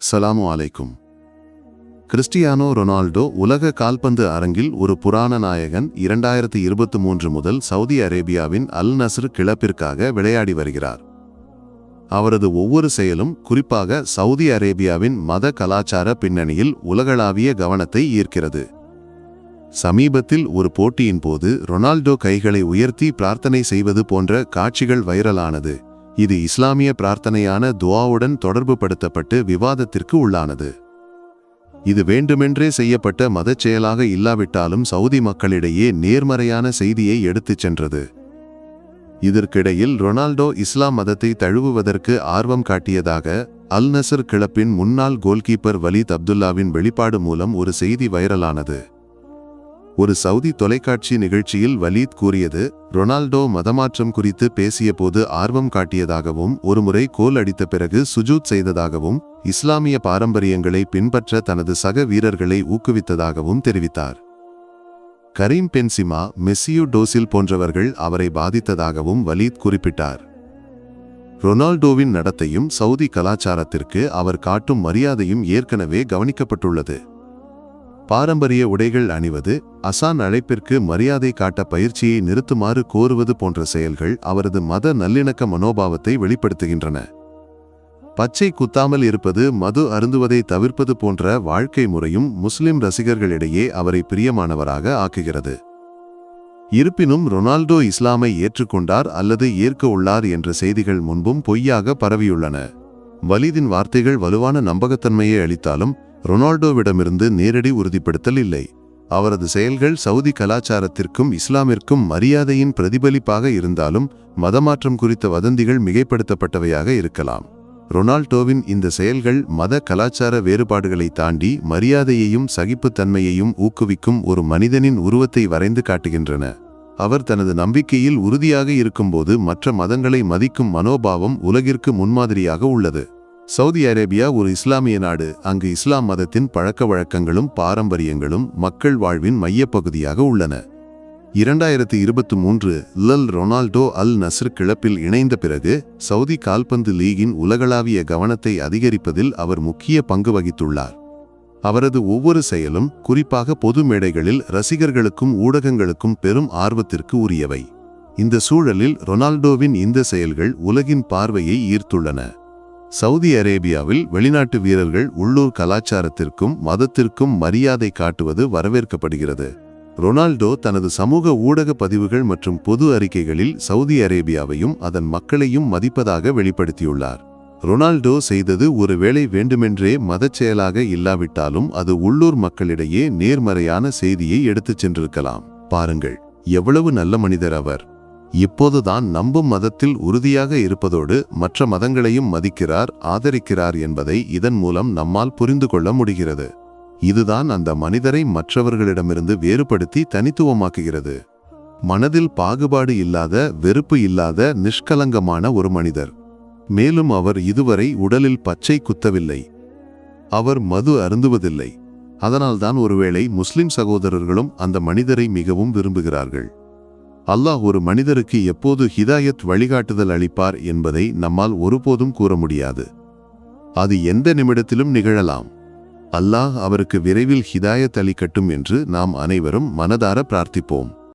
சலாமு அலைக்கும் Cristiano Ronaldo உலக கால்பந்து அரங்கில் ஒரு புராண நாயகன் இரண்டாயிரத்தி இருபத்தி மூன்று முதல் சவுதி அரேபியாவின் அல் நசர் கிளப்பிற்காக விளையாடி வருகிறார். அவரது ஒவ்வொரு செயலும் குறிப்பாக சவுதி அரேபியாவின் மத கலாச்சார பின்னணியில் உலகளாவிய கவனத்தை ஈர்க்கிறது. சமீபத்தில் ஒரு போட்டியின் போது ரொனால்டோ கைகளை உயர்த்தி பிரார்த்தனை செய்வது போன்ற காட்சிகள் வைரலானது. இது இஸ்லாமிய பிரார்த்தனையான துவாவுடன் தொடர்புபடுத்தப்பட்டு விவாதத்திற்கு உள்ளானது. இது வேண்டுமென்றே செய்யப்பட்ட மதச் செயலாக இல்லாவிட்டாலும் சவுதி மக்களிடையே நேர்மறையான செய்தியை எடுத்துச் சென்றது. இதற்கிடையில் ரொனால்டோ இஸ்லாம் மதத்தை தழுவுவதற்கு ஆர்வம் காட்டியதாக அல் நசர் கிளப்பின் முன்னாள் கோல்கீப்பர் வலீத் அப்துல்லாவின் வெளிப்பாடு மூலம் ஒரு செய்தி வைரலானது. ஒரு சவுதி தொலைக்காட்சி நிகழ்ச்சியில் வலீத் கூறியது ரொனால்டோ மதமாற்றம் குறித்து பேசியபோது ஆர்வம் காட்டியதாகவும் ஒருமுறை கோல் அடித்த பிறகு சுஜூத் செய்ததாகவும் இஸ்லாமிய பாரம்பரியங்களை பின்பற்ற தனது சக வீரர்களை ஊக்குவித்ததாகவும் தெரிவித்தார். கரீம் பென்சிமா மெஸ்ஸியு டோசில் போன்றவர்கள் அவரை பாதித்ததாகவும் வலீத் குறிப்பிட்டார். ரொனால்டோவின் நடத்தையும் சவுதி கலாச்சாரத்திற்கு அவர் காட்டும் மரியாதையும் ஏற்கனவே கவனிக்கப்பட்டுள்ளது. பாரம்பரிய உடைகள் அணிவது அசான் அழைப்பிற்கு மரியாதை காட்ட பயிற்சியை நிறுத்துமாறு கோருவது போன்ற செயல்கள் அவரது மத நல்லிணக்க மனோபாவத்தை வெளிப்படுத்துகின்றன. பச்சை குத்தாமல் இருப்பது மது அருந்துவதை தவிர்ப்பது போன்ற வாழ்க்கை முறையும் முஸ்லிம் ரசிகர்களிடையே அவரை பிரியமானவராக ஆக்குகிறது. இருப்பினும் ரொனால்டோ இஸ்லாமை ஏற்றுக்கொண்டார் அல்லது ஏற்க உள்ளார் என்ற செய்திகள் முன்பும் பொய்யாக பரவியுள்ளன. வலிதின் வார்த்தைகள் வலுவான நம்பகத்தன்மையை அளித்தாலும் ரொனால்டோவிடமிருந்து நேரடி உறுதிப்படுத்தல் இல்லை. அவரது செயல்கள் சவுதி கலாச்சாரத்திற்கும் இஸ்லாமிற்கும் மரியாதையின் பிரதிபலிப்பாக இருந்தாலும் மதமாற்றம் குறித்த வதந்திகள் மிகைப்படுத்தப்பட்டவையாக இருக்கலாம். ரொனால்டோவின் இந்த செயல்கள் மத கலாச்சார வேறுபாடுகளை தாண்டி மரியாதையையும் சகிப்புத்தன்மையையும் ஊக்குவிக்கும் ஒரு மனிதனின் உருவத்தை வரைந்து காட்டுகின்றன. அவர் தனது நம்பிக்கையில் உறுதியாக இருக்கும்போது மற்ற மதங்களை மதிக்கும் மனோபாவம் உலகிற்கு முன்மாதிரியாக உள்ளது. சவுதி அரேபியா ஒரு இஸ்லாமிய நாடு. அங்கு இஸ்லாம் மதத்தின் பழக்க வழக்கங்களும் பாரம்பரியங்களும் மக்கள் வாழ்வின் மையப்பகுதியாக உள்ளன. இரண்டாயிரத்தி இருபத்தி மூன்று லல் ரொனால்டோ அல் நஸ்ர் கிளப்பில் இணைந்த பிறகு சவுதி கால்பந்து லீகின் உலகளாவிய கவனத்தை அதிகரிப்பதில் அவர் முக்கிய பங்கு வகித்துள்ளார். அவரது ஒவ்வொரு செயலும் குறிப்பாக பொது மேடைகளில் ரசிகர்களுக்கும் ஊடகங்களுக்கும் பெரும் ஆர்வத்திற்கு உரியவை. இந்த சூழலில் ரொனால்டோவின் இந்த செயல்கள் உலகின் பார்வையை ஈர்த்துள்ளன. சவுதி அரேபியாவில் வெளிநாட்டு வீரர்கள் உள்ளூர் கலாச்சாரத்திற்கும் மதத்திற்கும் மரியாதை காட்டுவது வரவேற்கப்படுகிறது. ரொனால்டோ தனது சமூக ஊடக பதிவுகள் மற்றும் பொது அறிக்கைகளில் சவுதி அரேபியாவையும் அதன் மக்களையும் மதிப்பதாக வெளிப்படுத்தியுள்ளார். ரொனால்டோ செய்தது ஒருவேளை வேண்டுமென்றே மதச் செயலாக இல்லாவிட்டாலும் அது உள்ளூர் மக்களிடையே நேர்மறையான செய்தியை எடுத்துச் சென்றிருக்கலாம். பாருங்கள் எவ்வளவு நல்ல மனிதர் அவர். இப்போதுதான் நம்பும் மதத்தில் உறுதியாக இருப்பதோடு மற்ற மதங்களையும் மதிக்கிறார் ஆதரிக்கிறார் என்பதை இதன் மூலம் நம்மால் புரிந்து கொள்ள முடிகிறது. இதுதான் அந்த மனிதரை மற்றவர்களிடமிருந்து வேறுபடுத்தி தனித்துவமாக்குகிறது. மனதில் பாகுபாடு இல்லாத வெறுப்பு இல்லாத நிஷ்கலங்கமான ஒரு மனிதர். மேலும் அவர் இதுவரை உடலில் பச்சை குத்தவில்லை. அவர் மது அருந்துவதில்லை. அதனால்தான் ஒருவேளை முஸ்லிம் சகோதரர்களும் அந்த மனிதரை மிகவும் விரும்புகிறார்கள். அல்லாஹ் ஒரு மனிதருக்கு எப்போது ஹிதாயத் வழிகாட்டுதல் அளிப்பார் என்பதை நம்மால் ஒருபோதும் கூற முடியாது. அது எந்த நிமிடத்திலும் நிகழலாம். அல்லாஹ் அவருக்கு விரைவில் ஹிதாயத் அளிக்கட்டும் என்று நாம் அனைவரும் மனதார பிரார்த்திப்போம்.